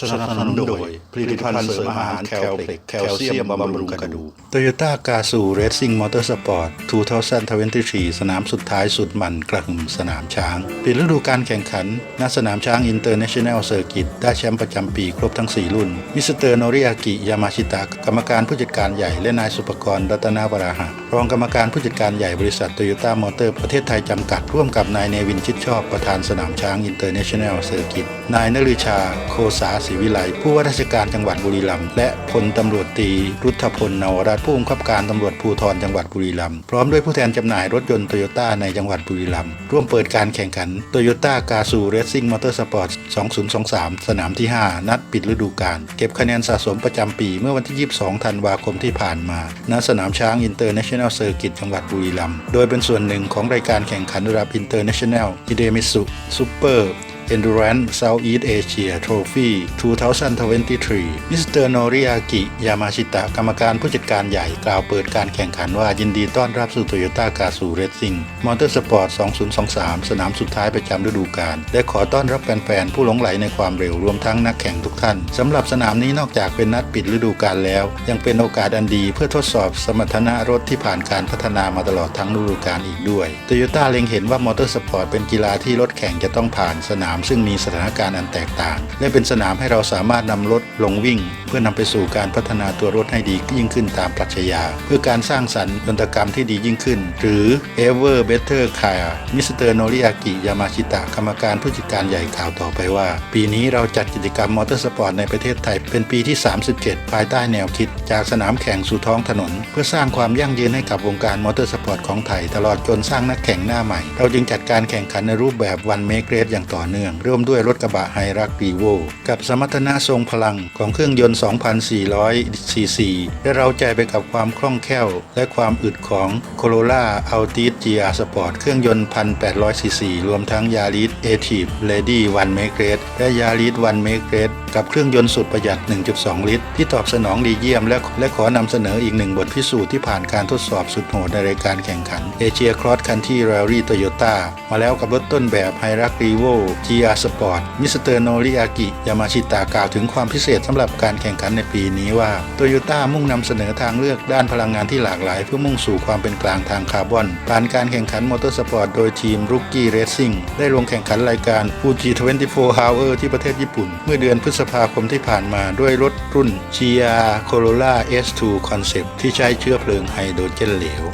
สนับสนุนโดยผลิตภัณฑ์เสริมอาหารแคลเพล็กแคลเซียมบำรุงกระดูกโตโยต้ากาซูเรซซิ่งมอเตอร์สปอร์ต2023 สนามสุดท้ายสุดมันกระหึ่มสนามช้างปิดฤดูการแข่งขัน ณ สนามช้างอินเตอร์เนชั่นแนลเซอร์กิตได้แชมป์ประจำปีครบทั้ง 4 รุ่น มิสเตอร์โนริอากิ ยามาชิตะกรรมการผู้จัดการใหญ่และนายสุปกรณ์รัตนาวราหะ รองกรรมการผู้จัดการใหญ่บริษัทโตโยต้ามอเตอร์ประเทศไทยจำกัด ร่วมกับนายเนวินชิดชอบประธานสนามช้างอินเตอร์เนชั่นแนลเซอร์กิต นายนฤชา โคสาศรีวิไล ผู้ว่าราชการจังหวัดบุรีรัมย์และพลตำรวจตรีรุทธพลนวรัตน์ผู้บังคับการตำรวจภูธรจังหวัดบุรีรัมย์พร้อมด้วยผู้แทนจำหน่ายรถยนต์โตโยต้าในจังหวัดบุรีรัมย์ร่วมเปิดการแข่งขันโตโยต้ากาซูเรซซิ่งมอเตอร์สปอร์ต2023 สนามที่ 5 นัดปิดฤดูกาลเก็บคะแนนสะสมประจำปีเมื่อวันที่ 22 ธันวาคมที่ผ่านมาณสนามช้างอินเตอร์เนชั่นแนลเซอร์กิตจังหวัดบุรีรัมย์ โดยเป็นส่วนหนึ่งของรายการแข่งขันระดับอินเตอร์เนชั่นแนลฮิเดมิสุซูเปอร์ Endurance Southeast Asia Trophy 2023 มิสเตอร์โนริอากิ ยามาชิตะ กรรมการผู้จัดการใหญ่กล่าวเปิดการแข่งขันว่ายินดีต้อนรับสู่โตโยต้ากาซูเรซซิ่งมอเตอร์สปอร์ต 2023 สนามสุดท้ายประจำฤดูกาล และขอต้อนรับแฟนๆ ผู้หลงไหลในความเร็วรวมทั้งนักแข่งทุกท่าน สำหรับสนามนี้นอกจากเป็นนัดปิดฤดูกาลแล้ว ยังเป็นโอกาสอันดีเพื่อทดสอบสมรรถนะรถที่ผ่านการพัฒนามาตลอดทั้งฤดูกาลอีกด้วยโตโยต้าเล็งเห็นว่ามอเตอร์สปอร์ตเป็นกีฬาที่รถแข่งจะต้องผ่านสนามซึ่งมีสถานการณ์อันแตกต่าง และเป็นสนามให้เราสามารถนำรถลงวิ่ง เพื่อนำไปสู่การพัฒนาตัวรถให้ดียิ่งขึ้นตามปรัชญา เพื่อการสร้างสรรค์ยนตกรรมที่ดียิ่งขึ้น หรือ Ever Better Car มิสเตอร์โนริอากิยามาชิตะกรรมการผู้จัดการใหญ่กล่าวต่อไปว่า ปีนี้เราจัดกิจกรรมมอเตอร์สปอร์ตในประเทศไทยเป็นปีที่ 37 ภายใต้แนวคิด จากสนามแข่งสู่ท้องถนน เพื่อสร้างความยั่งยืนให้กับวงการมอเตอร์สปอร์ตของไทย ตลอดจนสร้างนักแข่งหน้าใหม่ เราจึงจัดการแข่งขันในรูปแบบวันเมกเรสอย่างต่อเนื่องเริ่มด้วยรถกระบะไฮรักรีโวกับสมรรถนะทรงพลังของเครื่องยนต์ 2,400 ซีซีและเราใจไปกับความคล่องแคล่ว และความอึดของ Corolla Altis GR Sport เครื่องยนต์ 1,800 ซีซีรวมทั้ง Yaris a t i v e Lady One Make Race และ Yaris One Make Race กับเครื่องยนต์สุดประหยัด 1.2 ลิตร ที่ตอบสนองดีเยี่ยม และและขอนำเสนออีกหนึ่งบทพิสูจน์ที่ผ่านการทดสอบสุดโหดในรายการแข่งขัน Asia Cross Country Rally Toyota มาแล้วกับรถต้นแบบ h i r a k r e v o GR Sport มิสเตอร์โนริอากิยามาชิตากล่าวถึงความพิเศษสำหรับการแข่งขันในปีนี้ว่าโตโยต้ามุ่งนำเสนอทางเลือกด้านพลังงานที่หลากหลาย เพื่อมุ่งสู่ความเป็นกลางทางคาร์บอน ผ่านการแข่งขันมอเตอร์สปอร์ตโดยทีมรุกกี้เรซซิ่งได้ลงแข่งขันรายการ Fuji 24 Hour ที่ประเทศญี่ปุ่น เมื่อเดือนพฤษภาคมที่ผ่านมาด้วยรถรุ่น GR Corolla S2 Concept ที่ใช้เชื้อเพลิงไฮโดรเจนเหลว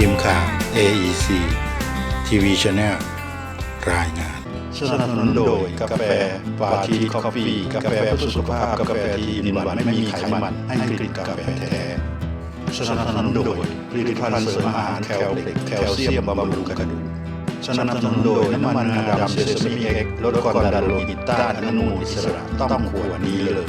ทีมข่าว AEC ทีวีช n แนลรายงาน สนับสนุนโดยกาแฟปาทีคอฟฟี่กาแฟเพื่อสุขภาพ กาแฟที่มีหวานไม่มีไขมันให้กลิ่นกาแฟแท้สนับสนุนโดยผลิตภัณฑ์เสริมอาหารแคลเล็กแคลเซียมบำรุงกระดูกสนับสนุนโดยน้ำมันงาดำเซซามิเอ็กลดความดันโลหิตต้านอนุมูลอิสระต้องขวดนี้เลย